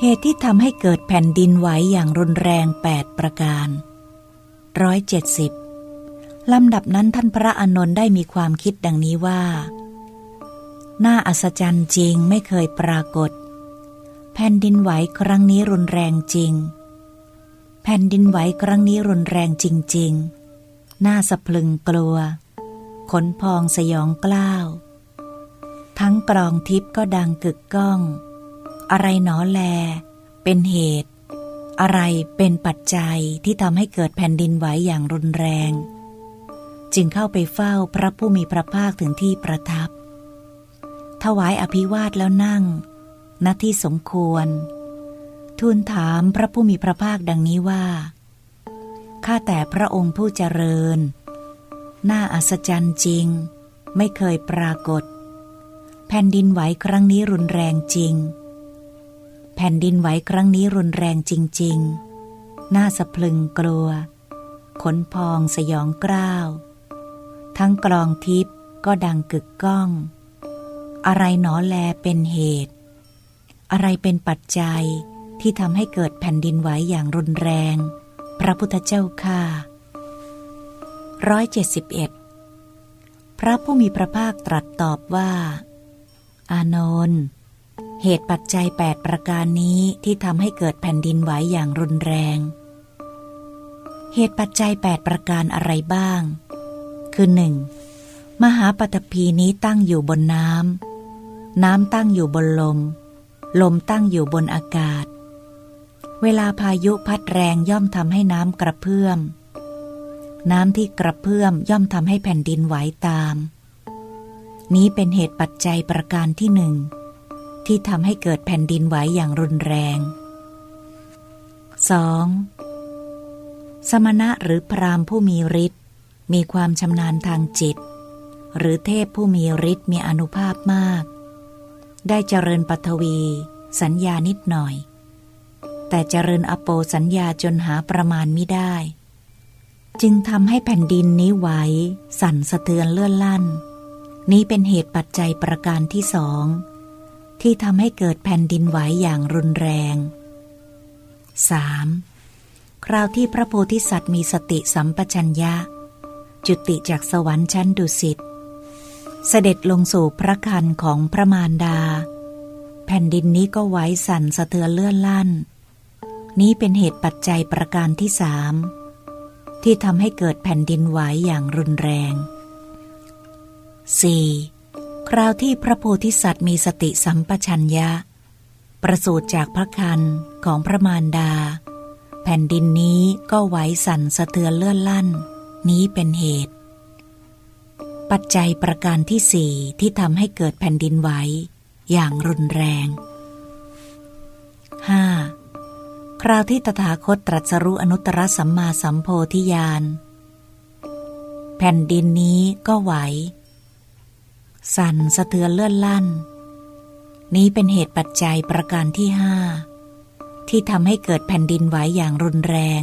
เหตุที่ทำให้เกิดแผ่นดินไหวอย่างรุนแรง 8 ประการร้อยเจ็ดสิบลำดับนั้นท่านพระอานนท์ได้มีความคิดดังนี้ว่า น่าอัศจรรย์จริงไม่เคยปรากฏ แผ่นดินไหวครั้งนี้รุนแรงจริง แผ่นดินไหวครั้งนี้รุนแรงจริง ๆ น่าสะพลึงกลัว ขนพองสยองกล้าว ทั้งกรองทิพย์ก็ดังกึกก้อง อะไรหนอแล เป็นเหตุ อะไรเป็นปัจจัยที่ทำให้เกิดแผ่นดินไหวอย่างรุนแรง จึงเข้าไปเฝ้าพระผู้มีพระภาคถึงที่ประทับ ถวายอภิวาทแล้วนั่งณที่สมควร ทูลถามพระผู้มีพระภาคดังนี้ว่า ข้าแต่พระองค์ผู้เจริญ น่าอัศจรรย์จริง ไม่เคยปรากฏ แผ่นดินไหวครั้งนี้รุนแรงจริง แผ่นดินไหวครั้งนี้รุนแรงจริง ๆ น่าสะพลึงกลัว ขนพองสยองกล้าว ทั้งกลองทิพย์ก็ดังกึกก้อง อะไรหนอแลเป็นเหตุ อะไรเป็นปัจจัยที่ทำให้เกิดแผ่นดินไหวอย่างรุนแรง พระพุทธเจ้าค่าร้อยเจ็ดสิบเอ็ดพระผู้มีพระภาคตรัสตอบว่า อานนท์ เหตุปัจจัยแปดประการนี้ที่ทำให้เกิดแผ่นดินไหวอย่างรุนแรง เหตุปัจจัยแปดประการอะไรบ้าง คือหนึ่งมหาปฐพีนี้ตั้งอยู่บนน้ำ น้ำตั้งอยู่บนลม ลมตั้งอยู่บนอากาศ เวลาพายุพัดแรงย่อมทำให้น้ำกระเพื่อม น้ำที่กระเพื่อมย่อมทำให้แผ่นดินไหวตาม นี้เป็นเหตุปัจจัยประการที่หนึ่ง ที่ทำให้เกิดแผ่นดินไหวอย่างรุนแรง 2. สมณะหรือพรามผู้มีฤทธิ์มีความชำนาญทางจิต หรือเทพผู้มีฤทธิ์มีอนุภาพมาก ได้เจริญปัทวี สัญญานิดหน่อย แต่เจริญอโปสัญญาจนหาประมาณไม่ได้ จึงทำให้แผ่นดินนี้ไหวสั่นสะเทือนเลื่อนลั่น นี้เป็นเหตุปัจจัยประการที่สอง ที่ทำให้เกิดแผ่นดินไหวอย่างรุนแรง 3. คราวที่พระโพธิสัตว์มีสติสัมปชัญญะ จุติจากสวรรค์ชั้นดุสิต เสด็จลงสู่พระคันของพระมารดา แผ่นดินนี้ก็ไหวสั่นสะเทือนเลื่อนลั่น นี้เป็นเหตุปัจจัยประการที่สามที่ทำให้เกิดแผ่นดินไหวอย่างรุนแรง 4. คราวที่พระโพธิสัตว์มีสติสัมปชัญญะ ประสูติจากพระคันของพระมารดา แผ่นดินนี้ก็ไหวสั่นสะเทือนเลื่อนลั่น นี้เป็นเหตุ ปัจจัยประการที่สี่ที่ทำให้เกิดแผ่นดินไหวอย่างรุนแรง 5. คราวที่ตถาคตตรัสรู้อนุตตรสัมมาสัมโพธิญาณ แผ่นดินนี้ก็ไหว สั่นสะเทือนเลื่อนลั่น นี้เป็นเหตุปัจจัยประการที่ห้าที่ทำให้เกิดแผ่นดินไหวอย่างรุนแรง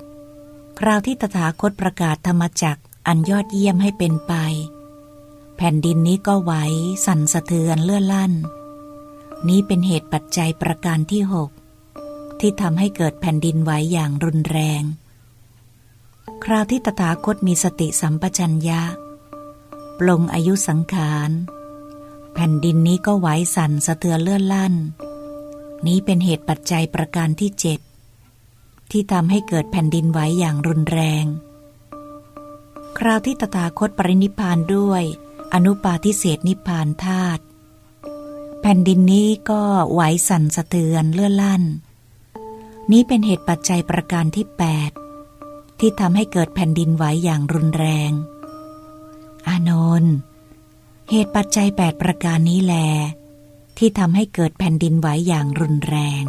6. คราวที่ตถาคตประกาศธรรมจักอันยอดเยี่ยมให้เป็นไป แผ่นดินนี้ก็ไหวสั่นสะเทือนเลื่อนลั่น นี้เป็นเหตุปัจจัยประการที่หกที่ทำให้เกิดแผ่นดินไหวอย่างรุนแรง คราวที่ตถาคตมีสติสัมปชัญญะ ลงอายุสังขาร แผ่นดินนี้ก็ไหวสั่นสะเทือนเลื่อนลั่น นี้เป็นเหตุปัจจัยประการที่เจ็ดที่ทำให้เกิดแผ่นดินไหวอย่างรุนแรง คราวที่ตถาคตปรินิพานด้วยอนุปาทิเศษนิพพานธาตุแผ่นดินนี้ก็ไหวสั่นสะเทือนเลื่อนลั่น นี้เป็นเหตุปัจจัยประการที่แปดที่ทำให้เกิดแผ่นดินไหวอย่างรุนแรง อานนท์เหตุปัจจัยแปดประการนี้แล ที่ทำให้เกิดแผ่นดินไหวอย่างรุนแรง